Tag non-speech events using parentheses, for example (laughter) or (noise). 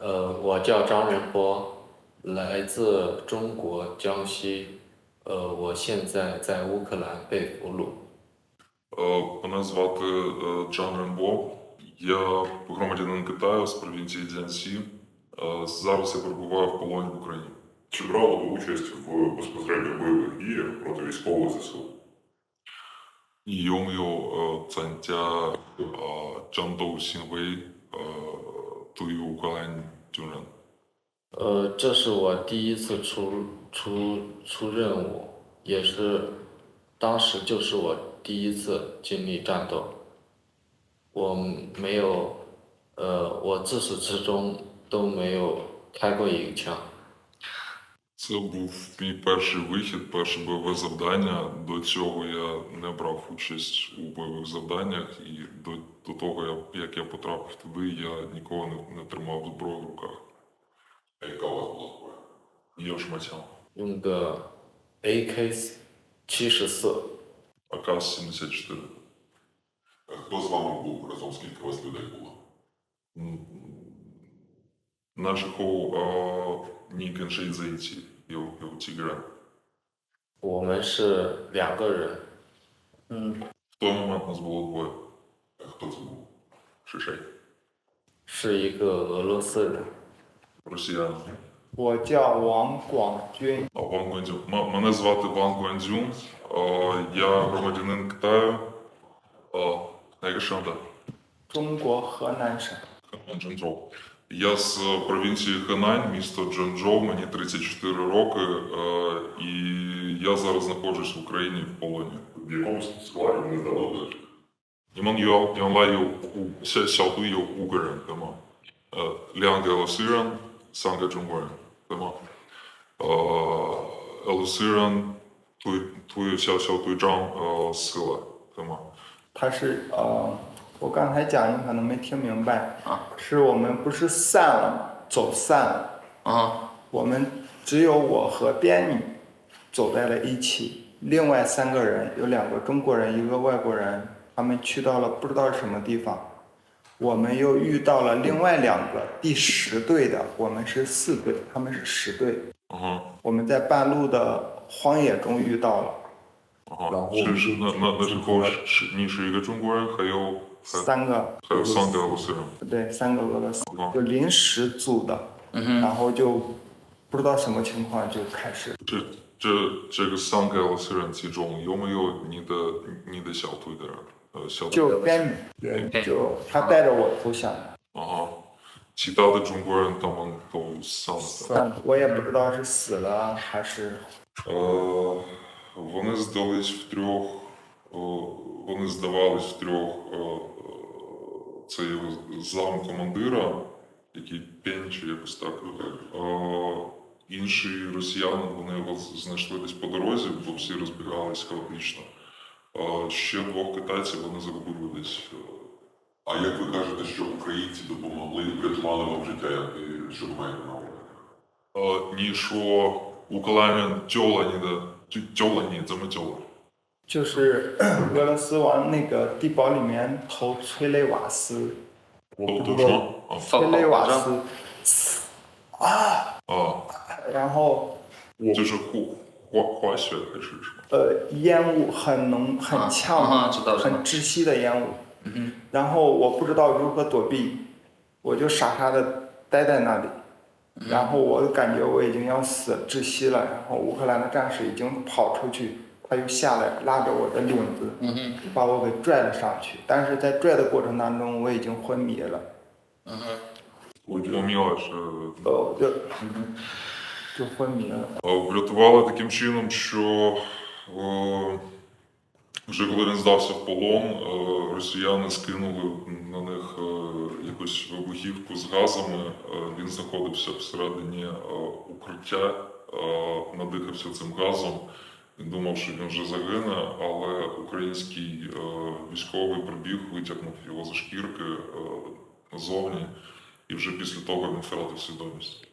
呃，我叫张仁波，来自中国江西。呃，我现在在乌克兰被俘虏。 Е, Мене звати е, Джан Рембо. Я громадянин Китаю з провінції Дзянсі. Е, Зараз я перебуваю в полоні в Україні. Чи брали ви участь в безпосередньо бойових діях проти військових ЗСУ? 你拥有呃 呃战斗行为呃对于乌克兰军人？呃，这是我第一次出出出任务，也是当时就是我第一次经历战斗。我没有，呃，我自始至终都没有开过一枪。Це був мій перший вихід, перше бойове завдання. До цього я не брав участь у бойових завданнях, і до до того, як я потрапив туди, я нікого не, не тримав зброю в руках. А яка у вас була зброя? Я ж матяв. АК-600. АК-74. Хто з вами був разом? Скільки у вас людей було? Наших Ні, кіншей зайці. 有有几个人？我们是两个人， В той момент нас було двоє. А Хто це був? 是谁？是一个俄罗斯人。 Росіяни. 我叫王广军， А Ван Гуандзюн. М- Мене звати Ван Гуандзюн. Е, Я громадянин Китаю. Е, Найгашанда. 中国河南省。 Джанчжоу. Я з е, провінції Ханань, місто Джанчжоу, мені 34 роки, е, і я зараз знаходжусь в Україні в полоні. В якому складі вони здавали? 你们有原来有五小小队有五个人对吗？呃，两个俄罗斯人，三个中国人对吗？呃，俄罗斯人队队小小队长呃死了对吗？他是呃， 我刚才讲你可能没听明白啊，是我们不是散了吗？走散了，啊，我们只有我和边女走在了一起，另外三个人有两个中国人，一个外国人，他们去到了不知道什么地方。我们又遇到了另外两个第十队的，我们是四队，他们是十队。嗯哼，我们在半路的荒野中遇到了。嗯哼，是是那那那时候是是你是一个中国人，还有还三个还有三个俄罗斯人。对，三个俄罗斯哦就临时组的，然后就不知道什么情况就开始，这这这个三个俄罗斯人其中有没有你的你的小队的人？呃，小队就边女，对，就他带着我投降的，啊，其他的中国人他们都散了。但我也不知道是死了还是 Е, Вони здались в трьох, е, Е, вони здавались в трьох е, е, це зам командира, який пенчі якось так. Інші росіяни вони його знайшли десь по дорозі, бо всі розбігалися хаотично. Ще двох китайців вони загубили десь. А як ви кажете, що українці допомогли, врятували вам життя, що ви маєте на увазі? Ні, що Україна тьолані, тьолані, це ми тьолані. 就是 (clears throat) 俄罗斯往那个地堡里面投催泪瓦斯，我都说啊催泪瓦斯，啊，然后就是滑滑滑雪还是什么？呃烟雾很浓很啊呛，啊知道知道。很窒息的烟雾。然后我不知道如何躲避，我就傻傻的待在那里。然后我感觉我已经要死窒息了，然后乌克兰的战士已经跑出去，他又下来拉着我的领子，把我给拽了上去。但是在拽的过程当中，我已经昏迷了，我поміла, що 呃，我就就昏迷了。 е, врятували таким чином, що е, вже коли він здався в полон, е, росіяни скинули на них е, якусь вибухівку з газами. Е, Він знаходився всередині е, укриття, е, надихався цим газом. Думав, що він вже загине, але український е, військовий прибіг, витягнув його за шкірки е, назовні, і вже після того він втратив свідомість.